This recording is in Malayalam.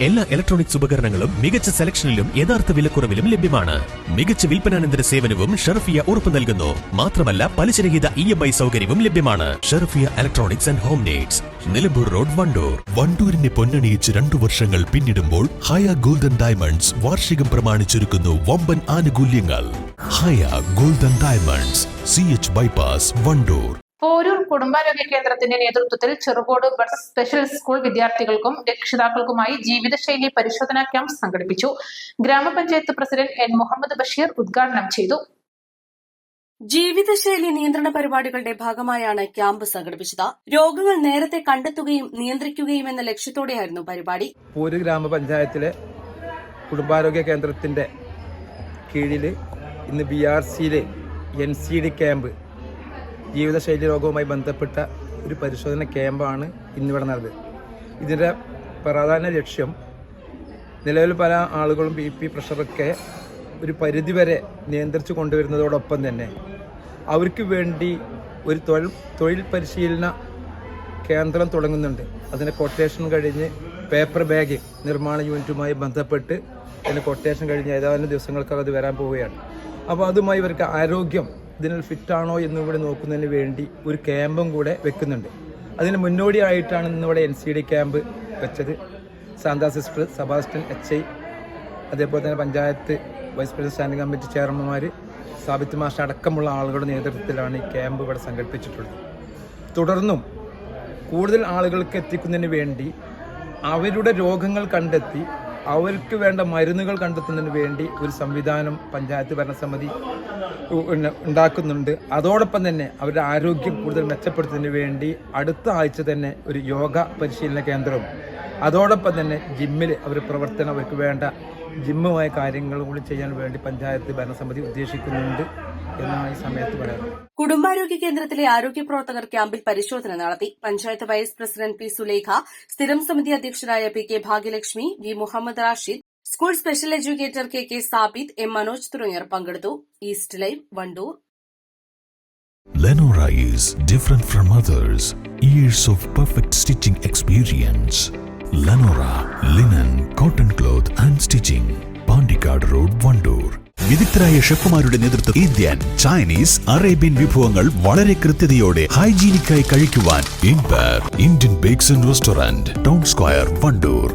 എല്ലാ ഇലക്ട്രോണിക്സ് ഉപകരണങ്ങളും മികച്ച സെലക്ഷനിലും യഥാർത്ഥ വിലക്കുറവിലും ലഭ്യമാണ്. മികച്ച വിൽപ്പനാനന്തര സേവനവും ഷെർഫിയ ഉറപ്പു നൽകുന്നു. മാത്രമല്ല പലിശരഹിത ഇ എം ഐ സൗകര്യവും ലഭ്യമാണ്. Sherfiya electronics and home needs Nilambur road Wandoor. വണ്ടൂരിനെ പൊന്നണിയിച്ച് രണ്ടു വർഷങ്ങൾ പിന്നിടുമ്പോൾ ഹയ ഗോൾഡൻ ഡയമണ്ട്സ് വാർഷികം പ്രമാണിച്ചൊരുക്കുന്നു വമ്പൻ ആനുകൂല്യങ്ങൾ. Haya golden diamonds. C H bypass Wandoor. Porur കുടുംബാരോഗ്യ കേന്ദ്രത്തിന്റെ നേതൃത്വത്തിൽ ചെറുകോട് ബഡ്സ് സ്പെഷ്യൽ സ്കൂൾ വിദ്യാർത്ഥികൾക്കും രക്ഷിതാക്കൾക്കുമായി ജീവിതശൈലി പരിശോധനാ ക്യാമ്പ് സംഘടിപ്പിച്ചു. ഗ്രാമപഞ്ചായത്ത് പ്രസിഡന്റ് എൻ മുഹമ്മദ് ബഷീർ ഉദ്ഘാടനം ചെയ്തു. ജീവിതശൈലി നിയന്ത്രണ പരിപാടികളുടെ ഭാഗമായാണ് ക്യാമ്പ് സംഘടിപ്പിച്ചത്. രോഗങ്ങൾ നേരത്തെ കണ്ടെത്തുകയും നിയന്ത്രിക്കുകയും എന്ന ലക്ഷ്യത്തോടെയായിരുന്നു പരിപാടി. പൂര് ഗ്രാമപഞ്ചായത്തിലെ കുടുംബാരോഗ്യ കേന്ദ്രത്തിന്റെ കീഴിൽ ഇന്ന് ബി ആർ സിയിലെ എൻ സി ഡി ക്യാമ്പ് ജീവിതശൈലി രോഗവുമായി ബന്ധപ്പെട്ട ഒരു പരിശോധന ക്യാമ്പാണ് ഇന്നിവിടെ നടന്നത്. ഇതിന്റെ പ്രധാന ലക്ഷ്യം നിലവിൽ പല ആളുകളും ബി പി പ്രഷറൊക്കെ ഒരു പരിധിവരെ നിയന്ത്രിച്ചു കൊണ്ടുവരുന്നതോടൊപ്പം തന്നെ അവർക്ക് വേണ്ടി ഒരു തൊഴിൽ തൊഴിൽ പരിശീലന കേന്ദ്രം തുടങ്ങുന്നുണ്ട്. അതിന്റെ കൊട്ടേഷൻ കഴിഞ്ഞ് പേപ്പർ ബാഗ് നിർമ്മാണ യൂണിറ്റുമായി ബന്ധപ്പെട്ട് അതിന്റെ കൊട്ടേഷൻ കഴിഞ്ഞ് ഏതാനും ദിവസങ്ങൾക്കകം അത് വരാൻ പോവുകയാണ്. അപ്പോൾ അതുമായി ഇവർക്ക് ആരോഗ്യം ഇതിന് ഫിറ്റാണോ എന്നും കൂടി നോക്കുന്നതിന് വേണ്ടി ഒരു ക്യാമ്പും കൂടെ വെക്കുന്നുണ്ട്. അതിന് മുന്നോടിയായിട്ടാണ് ഇന്നിവിടെ എൻ സി ഡി ക്യാമ്പ് വെച്ചത്. Santa sister Sebastian H I അതേപോലെ തന്നെ panchayat vice president standing committee ചെയർമാൻമാർ Sabith മാഷ അടക്കമുള്ള ആളുകളുടെ നേതൃത്വത്തിലാണ് ഈ ക്യാമ്പ് ഇവിടെ സംഘടിപ്പിച്ചിട്ടുള്ളത്. തുടർന്നും കൂടുതൽ ആളുകൾക്ക് എത്തിക്കുന്നതിന് വേണ്ടി അവരുടെ രോഗങ്ങൾ കണ്ടെത്തി അവർക്ക് വേണ്ട മരുന്നുകൾ കണ്ടെത്തുന്നതിന് വേണ്ടി ഒരു സംവിധാനം പഞ്ചായത്ത് ഭരണസമിതി ഉണ്ടാക്കുന്നുണ്ട്. അതോടൊപ്പം തന്നെ അവരുടെ ആരോഗ്യം കൂടുതൽ മെച്ചപ്പെടുത്തുന്നതിന് വേണ്ടി അടുത്ത ആഴ്ച തന്നെ ഒരു യോഗ പരിശീലന കേന്ദ്രവും അതോടൊപ്പം തന്നെ ജിമ്മിൽ അവർ പ്രവർത്തനം അവർക്ക് വേണ്ട ജിമ്മുമായ കാര്യങ്ങൾ കൂടി ചെയ്യാൻ വേണ്ടി പഞ്ചായത്ത് ഭരണസമിതി ഉദ്ദേശിക്കുന്നുണ്ട് എന്നാണ് ഈ സമയത്ത് പറയുന്നത് കുടുംബാരോഗ്യ കേന്ദ്രത്തിലെ ആരോഗ്യ പ്രവർത്തകർ ക്യാമ്പിൽ പരിശോധന നടത്തി panchayat vice president P Sulekha സ്ഥിരം സമിതി അധ്യക്ഷരായ P K Bhagyalakshmi V Muhammad Rashid school special educator K K Sabid M Manoj തുടങ്ങിയവർ പങ്കെടുത്തു East Live Wandoor Lenora is different from others. Years of perfect stitching experience. Lenora linen cotton cloth and stitching Pandikkad road Wandoor വിദഗ്ധരായ ഷെഫുമാരുടെ നേതൃത്വം ഇന്ത്യൻ ചൈനീസ് അറേബ്യൻ വിഭവങ്ങൾ വളരെ കൃത്യതയോടെ ഹൈജീനിക്കായി കഴിക്കുവാൻ Indian bakes and restaurant town square Wandoor.